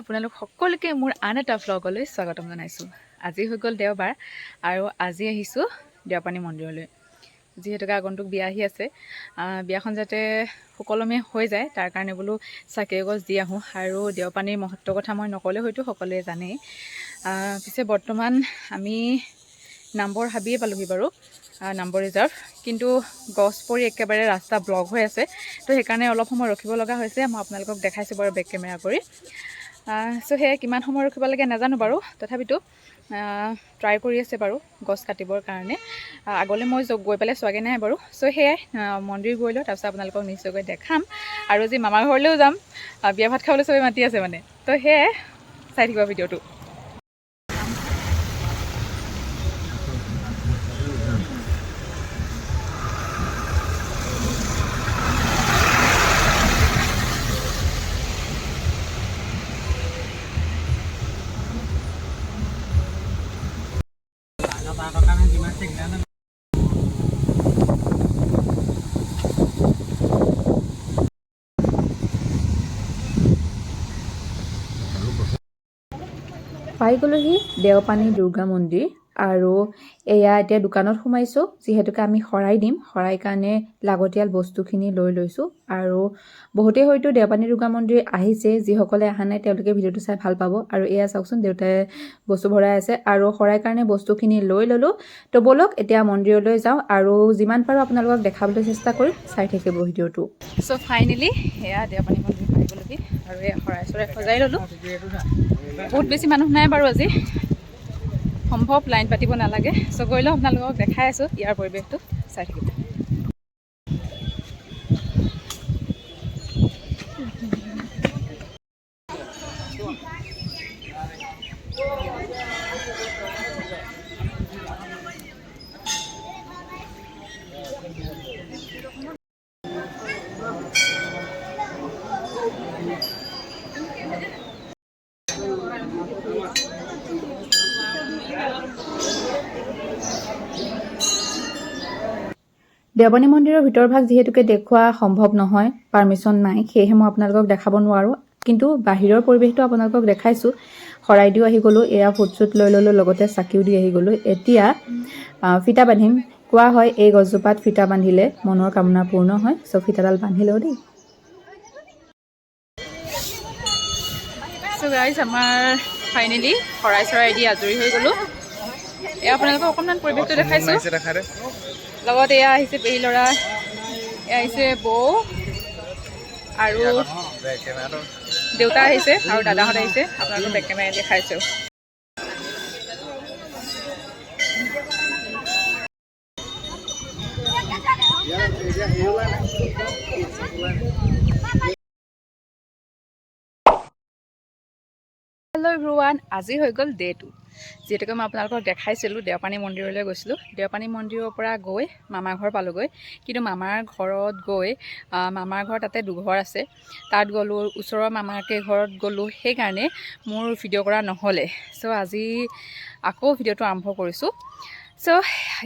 আপোনালোক সকলোকে মোৰ আন এটা ভ্লগলৈ স্বাগতম জনাইছোঁ। আজি হৈ গ'ল দেওবাৰ আৰু আজি আহিছোঁ দেওপানী মন্দিৰলৈ। যিহেতুকে আগন্তুক বিয়া আহি আছে বিয়াখন যাতে সুকলমে হৈ যায় তাৰ কাৰণে বোলো চাকি এগছ দি আহোঁ আৰু দেওপানীৰ মহত্বৰ কথা মই নক'লে হয়তো সকলোৱে জানেই। পিছে বৰ্তমান আমি নামবৰ হাবিয়ে পালোহি বাৰু নামবৰ ৰিজাৰ্ভ। কিন্তু গছ পৰি একেবাৰে ৰাস্তা ব্লক হৈ আছে তো সেইকাৰণে অলপ সময় ৰখিব লগা হৈছে মই আপোনালোকক দেখাইছোঁ বাৰু বেক কেমেৰা কৰি। চ' সেয়াই কিমান সময় ৰখিব লাগে নাজানো বাৰু। তথাপিতো ট্ৰাই কৰি আছে বাৰু গছ কাটিবৰ কাৰণে। আগলৈ মই গৈ পেলাই চোৱাগৈ নাই বাৰু। চ' সেয়াই মন্দিৰ গৈ লওঁ তাৰপিছত আপোনালোকক নিশ্চয়কৈ দেখাম। আৰু আজি মামাৰ ঘৰলৈও যাম। বিয়া ভাত খাবলৈ চবেই মাতি আছে মানে। তো সেয়াই চাই থাকিব ভিডিঅ'টো। পাই গ'লোহি দেওপানী দুৰ্গা মন্দিৰ। আৰু এয়া এতিয়া দোকানত সোমাইছোঁ যিহেতুকে আমি শৰাই দিম। শৰাই কাৰণে লাগতিয়াল বস্তুখিনি লৈ লৈছোঁ। আৰু বহুতেই হয়তো দেওপানী দুৰ্গা মন্দিৰ আহিছে যিসকলে অহা নাই তেওঁলোকে ভিডিঅ'টো চাই ভাল পাব। আৰু এয়া চাওকচোন দেউতাই বস্তু ভৰাই আছে। আৰু শৰাই কাৰণে বস্তুখিনি লৈ ল'লোঁ। তো ব'লক এতিয়া মন্দিৰলৈ যাওঁ। আৰু যিমান পাৰোঁ আপোনালোকক দেখাবলৈ চেষ্টা কৰিম। চাই থাকিব ভিডিঅ'টো। চ' ফাইনেলি সেয়া দেওপানী মন্দিৰ আৰু এয়া শৰাই চৰাই সজাই ল'লোঁ। বহুত বেছি মানুহ নাই বাৰু আজি। সম্ভৱ লাইন পাতিব নালাগে। চ' গৈ লওঁ আপোনালোকক দেখাই আছোঁ ইয়াৰ পৰিৱেশটো চাই থাকিব। দেওপানী মন্দিৰৰ ভিতৰভাগ যিহেতুকে দেখুওৱা সম্ভৱ নহয় পাৰ্মিশ্যন নাই সেয়েহে মই আপোনালোকক দেখাব নোৱাৰোঁ। কিন্তু বাহিৰৰ পৰিৱেশটো আপোনালোকক দেখাইছোঁ। দিও আহি গ'লোঁ এয়া ফুট চুট লৈ ল'লোঁ লগতে চাকিও দি আহি গ'লোঁ। এতিয়া ফিতা বান্ধিম। কোৱা হয় এই গছজোপাত ফিতা বান্ধিলে মনৰ কামনা পূৰ্ণ হয় চ' ফিতাডাল বান্ধি লওঁ দেই আমাৰ ফাইনেলি শৰাই চৰাই দি আজৰি হৈ গ'লোঁ। এয়া আপোনালোকক অকণমান পৰিৱেশটো দেখাইছোঁ। লগত এয়া আহিছে পেহী ল'ৰা এয়া আহিছে বৌ আৰু দেউতা আহিছে আৰু দাদাহঁত আহিছে আপোনালোকক বেক কেমেৰা দেখাইছোঁ। হেল্ল' এভৰিৱান আজি হৈ গ'ল ডে টু যিহেতুকে মই আপোনালোকক দেখাইছিলোঁ দেওপানী মন্দিৰলৈ গৈছিলোঁ। দেওপানী মন্দিৰৰ পৰা গৈ মামাৰ ঘৰ পালোঁগৈ। কিন্তু মামাৰ ঘৰত গৈ মামাৰ ঘৰ তাতে দুঘৰ আছে। তাত গ'লোঁ ওচৰৰ মামাকে ঘৰত গ'লোঁ। সেইকাৰণে মোৰ ভিডিঅ' কৰা নহ'লে। চ' আজি আকৌ ভিডিঅ'টো আৰম্ভ কৰিছোঁ। চ'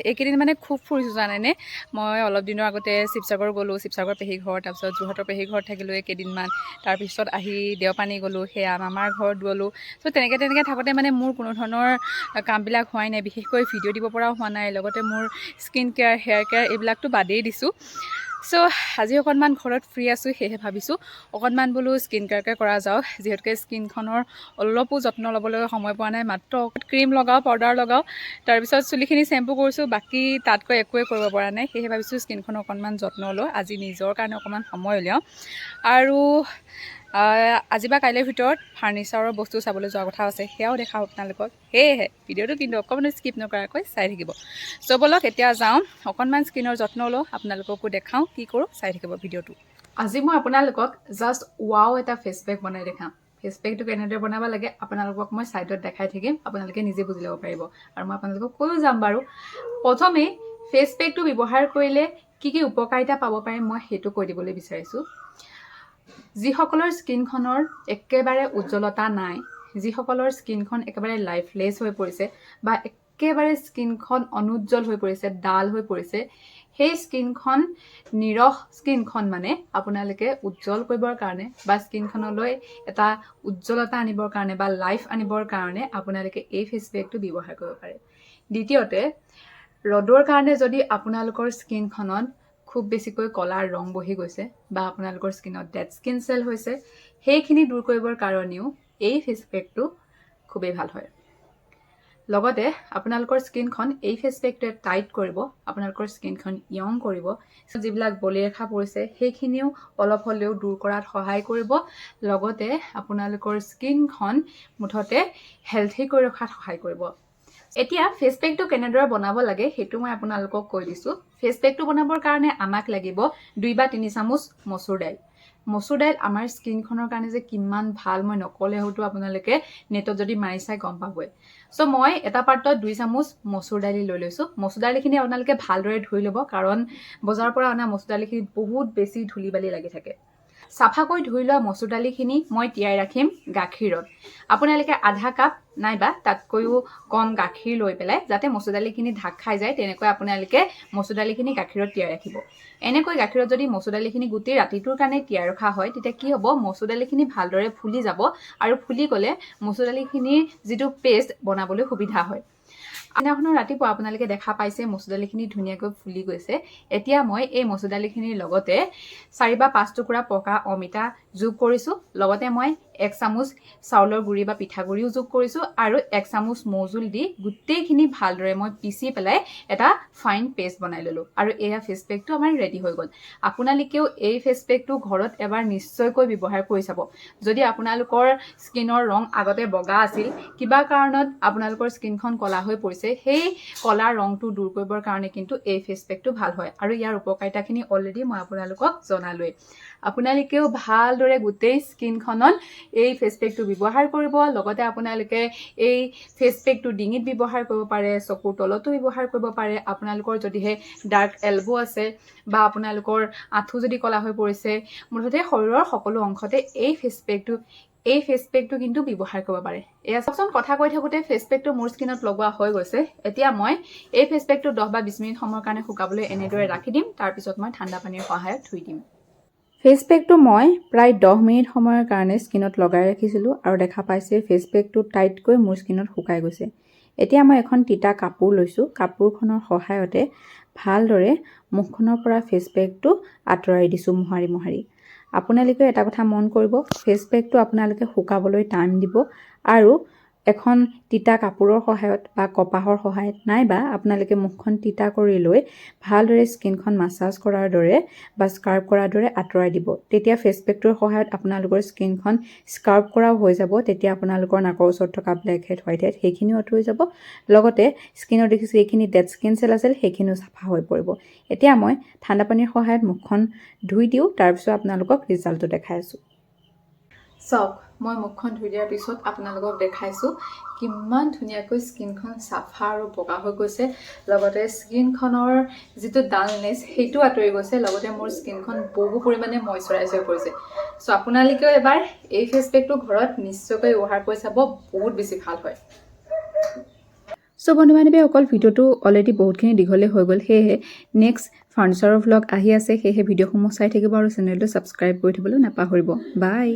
এইকেইদিন মানে খুব ফুৰিছোঁ জানেনে? মই অলপ দিনৰ আগতে শিৱসাগৰ গ'লোঁ শিৱসাগৰ পেহী ঘৰ তাৰপিছত যোৰহাটৰ পেহী ঘৰত থাকিলোঁ এই কেইদিনমান তাৰপিছত আহি দেওপানী গ'লোঁ সেয়া মামাৰ ঘৰত গ'লোঁ। চ' তেনেকৈ তেনেকৈ থাকোঁতে মানে মোৰ কোনো ধৰণৰ কামবিলাক হোৱাই নাই। বিশেষকৈ ভিডিঅ' দিব পৰাও হোৱা নাই। লগতে মোৰ স্কিন কেয়াৰ হেয়াৰ কেয়াৰ এইবিলাকতো বাদেই দিছোঁ। চ' আজি অকণমান ঘৰত ফ্ৰী আছোঁ সেয়েহে ভাবিছোঁ অকণমান বোলো স্কিন কেয়াৰকে কৰা যাওক। যিহেতুকে স্কিনখনৰ অলপো যত্ন ল'বলৈ সময় পোৱা নাই মাত্ৰ ক্ৰীম লগাওঁ পাউডাৰ লগাওঁ তাৰপিছত চুলিখিনি চেম্পু কৰিছোঁ বাকী তাতকৈ একোৱে কৰিব পৰা নাই। সেয়েহে ভাবিছোঁ স্কিনখনৰ অকণমান যত্ন লওঁ আজি নিজৰ কাৰণে অকণমান সময় উলিয়াওঁ। আৰু আজি বা কাইলৈৰ ভিতৰত ফাৰ্নিচাৰৰ বস্তু চাবলৈ যোৱা কথা আছে সেয়াও দেখাওঁ আপোনালোকক। সেয়েহে ভিডিঅ'টো কিন্তু অকণমান স্কিপ নকৰাকৈ চাই থাকিব। চ' ব'লক এতিয়া যাওঁ অকণমান স্কিনৰ যত্ন লওঁ আপোনালোককো দেখাওঁ কি কৰোঁ চাই থাকিব ভিডিঅ'টো। আজি মই আপোনালোকক জাষ্ট ৱাও এটা ফেচ পেক বনাই দেখাম। ফেচ পেকটো কেনেদৰে বনাব লাগে আপোনালোকক মই ছাইডত দেখাই থাকিম আপোনালোকে নিজে বুজি ল'ব পাৰিব। আৰু মই আপোনালোকক কৈও যাম বাৰু। প্ৰথমেই ফেচ পেকটো ব্যৱহাৰ কৰিলে কি কি উপকাৰিতা পাব পাৰে মই সেইটো কৈ দিবলৈ বিচাৰিছোঁ। যিসকলৰ স্কিনখনৰ একেবাৰে উজ্জ্বলতা নাই যিসকলৰ স্কিনখন একেবাৰে লাইফলেছ হৈ পৰিছে বা এক- একেবাৰে স্কিনখন অনুজ্জ্বল হৈ পৰিছে ডাল হৈ পৰিছে সেই স্কিনখন নিৰহ স্কিনখন মানে আপোনালোকে উজ্জ্বল কৰিবৰ কাৰণে বা স্কিনখনলৈ এটা উজ্জ্বলতা আনিবৰ কাৰণে বা লাইফ আনিবৰ কাৰণে আপোনালোকে এই ফেচ পেকটো ব্যৱহাৰ কৰিব পাৰে। দ্বিতীয়তে ৰ'দৰ কাৰণে যদি আপোনালোকৰ স্কিনখনত খুব বেছিকৈ ক'লা ৰং বহি গৈছে বা আপোনালোকৰ স্কিনত ডেড স্কিন চেল হৈছে সেইখিনি দূৰ কৰিবৰ কাৰণেও এই ফেচ পেকটো খুবেই ভাল হয়। লগতে আপোনালোকৰ স্কিনখন এই ফেচ পেকটোৱে টাইট কৰিব আপোনালোকৰ স্কিনখন য়ং কৰিব যিবিলাক বলিৰেখা পৰিছে সেইখিনিও অলপ হ'লেও দূৰ কৰাত সহায় কৰিব। লগতে আপোনালোকৰ স্কিনখন মুঠতে হেল্থি কৰি ৰখাত সহায় কৰিব। এতিয়া ফেচ পেকটো কেনেদৰে বনাব লাগে সেইটো মই আপোনালোকক কৈ দিছোঁ। ফেচ পেকটো বনাবৰ কাৰণে আমাক লাগিব দুই বা তিনি চামুচ মচুৰ দাইল। মচুৰ দাইল আমাৰ স্কিনখনৰ কাৰণে যে কিমান ভাল মই নক'লে হয়তো আপোনালোকে নেটত যদি মাৰি চাই গম পাবই। চ' মই এটা পাত্ৰত দুই চামুচ মচুৰ দালি লৈ লৈছোঁ। মচুৰ দালিখিনি আপোনালোকে ভালদৰে ধুই ল'ব কাৰণ বজাৰৰ পৰা অনা মচুৰ দালিখিনিত বহুত বেছি ধূলি বালি লাগি থাকে। চাফাকৈ ধুই লোৱা মচুৰ দালিখিনি মই তিয়াই ৰাখিম গাখীৰত। আপোনালোকে আধা কাপ নাইবা তাতকৈও কম গাখীৰ লৈ পেলাই যাতে মচুৰ দালিখিনি ঢাক খাই যায় তেনেকৈ আপোনালোকে মচুৰ দালিখিনি গাখীৰত তিয়াই ৰাখিব। এনেকৈ গাখীৰত যদি মচুৰ দালিখিনি গোটেই ৰাতিটোৰ কাৰণে তিয়াই ৰখা হয় তেতিয়া কি হ'ব? মচুৰ দালিখিনি ভালদৰে ফুলি যাব আৰু ফুলি গ'লে মচুৰ দালিখিনিৰ যিটো পেষ্ট বনাবলৈ সুবিধা হয়। আগদিনাখনৰ ৰাতিপুৱা আপোনালোকে দেখা পাইছে মচুৰ দালিখিনি ধুনীয়াকৈ ফুলি গৈছে। এতিয়া মই এই মচুৰ দালিখিনিৰ লগতে চাৰি বা পাঁচ টুকুৰা পকা অমিতা যোগ কৰিছোঁ। লগতে মই এক চামুচ চাউলৰ গুড়ি বা পিঠাগুড়িও যোগ কৰিছোঁ আৰু এক চামুচ মৌজোল দি গোটেইখিনি ভালদৰে মই পিচি পেলাই এটা ফাইন পেষ্ট বনাই ল'লোঁ আৰু এয়া ফেচ পেকটো আমাৰ ৰেডি হৈ গ'ল। আপোনালোকেও এই ফেচ পেকটো ঘৰত এবাৰ নিশ্চয়কৈ ব্যৱহাৰ কৰি চাব। যদি আপোনালোকৰ স্কিনৰ ৰং আগতে বগা আছিল কিবা কাৰণত আপোনালোকৰ স্কিনখন ক'লা হৈ পৰিছে সেই ক'লা ৰংটো দূৰ কৰিবৰ কাৰণে কিন্তু এই ফেচ পেকটো ভাল হয়। আৰু ইয়াৰ উপকাৰিতাখিনি অলৰেডি মই আপোনালোকক জনালোৱেই। আপোনালোকেও ভালদৰে গোটেই স্কিনখনত এই ফেচ পেকটো ব্যৱহাৰ কৰিব। লগতে আপোনালোকে এই ফেচ পেকটো ডিঙিত ব্যৱহাৰ কৰিব পাৰে চকুৰ তলতো ব্যৱহাৰ কৰিব পাৰে। আপোনালোকৰ যদিহে ডাৰ্ক এলব' আছে বা আপোনালোকৰ আঁঠু যদি ক'লা হৈ পৰিছে মুঠতে শৰীৰৰ সকলো অংশতে এই ফেচ পেকটো এই ফেচ পেকটো কিন্তু ব্যৱহাৰ কৰিব পাৰে। এয়া চাওকচোন কথা কৈ থাকোঁতে ফেচ পেকটো মোৰ স্কিনত লগোৱা হৈ গৈছে। এতিয়া মই এই ফেচ পেকটো দহ বা বিছ মিনিট সময়ৰ কাৰণে শুকাবলৈ এনেদৰে ৰাখি দিম তাৰপিছত মই ঠাণ্ডা পানীৰ সহায়ত ধুই দিম। ফেচ পেকটো মই প্ৰায় দহ মিনিট সময়ৰ কাৰণে স্কিনত লগাই ৰাখিছিলোঁ আৰু দেখা পাইছে ফেচ পেকটো টাইটকৈ মোৰ স্কিনত শুকাই গৈছে। এতিয়া মই এখন তিতা কাপোৰ লৈছোঁ। কাপোৰখনৰ সহায়তে ভালদৰে মুখখনৰ পৰা ফেচ পেকটো আঁতৰাই দিছোঁ মোহাৰি মোহাৰি আপোনালোকে এটা কথা মন কৰিব ফেচ পেকটো আপোনালোকে শুকাবলৈ টাইম দিব আৰু এখন তিতা কাপোৰৰ সহায়ত বা কপাহৰ সহায়ত নাইবা আপোনালোকে মুখখন তিতা কৰি লৈ ভালদৰে স্কিনখন মাছাজ কৰাৰ দৰে বা স্কাৰ্ব কৰাৰ দৰে আঁতৰাই দিব। তেতিয়া ফেচ পেকটোৰ সহায়ত আপোনালোকৰ স্কিনখন স্কাৰ্ব কৰাও হৈ যাব তেতিয়া আপোনালোকৰ নাকৰ ওচৰত থকা ব্লেক হেড হোৱাইট হেড সেইখিনিও আঁতৰি যাব। লগতে স্কিনত দেখিছোঁ এইখিনি ডেড স্কিন চেল আছিল সেইখিনিও চাফা হৈ পৰিব। এতিয়া মই ঠাণ্ডা পানীৰ সহায়ত মুখখন ধুই দিওঁ তাৰপিছত আপোনালোকক ৰিজাল্টটো দেখাই আছোঁ। চাওক মই মুখখন ধুই দিয়াৰ পিছত আপোনালোকক দেখাইছোঁ। কিমান ধুনীয়াকৈ স্কিনখন চাফা আৰু বগা হৈ গৈছে। লগতে স্কিনখনৰ যিটো ডালনেছ সেইটো আঁতৰি গৈছে। লগতে মোৰ স্কিনখন বহু পৰিমাণে মইশ্চাৰাইজ হৈ পৰিছে। চ' আপোনালোকেও এবাৰ এই ফেচ পেকটো ঘৰত নিশ্চয়কৈ ব্যৱহাৰ কৰি চাব বহুত বেছি ভাল হয়। চ' বন্ধু বান্ধৱী অকল ভিডিঅ'টো অলৰেডি বহুতখিনি দীঘলে হৈ গ'ল। সেয়েহে নেক্সট ফাৰ্ণিচাৰৰ ভ্লগ আহি আছে। সেয়েহে ভিডিঅ'সমূহ চাই থাকিব আৰু চেনেলটো ছাবস্ক্ৰাইব কৰি থ'বলৈ নাপাহৰিব। বাই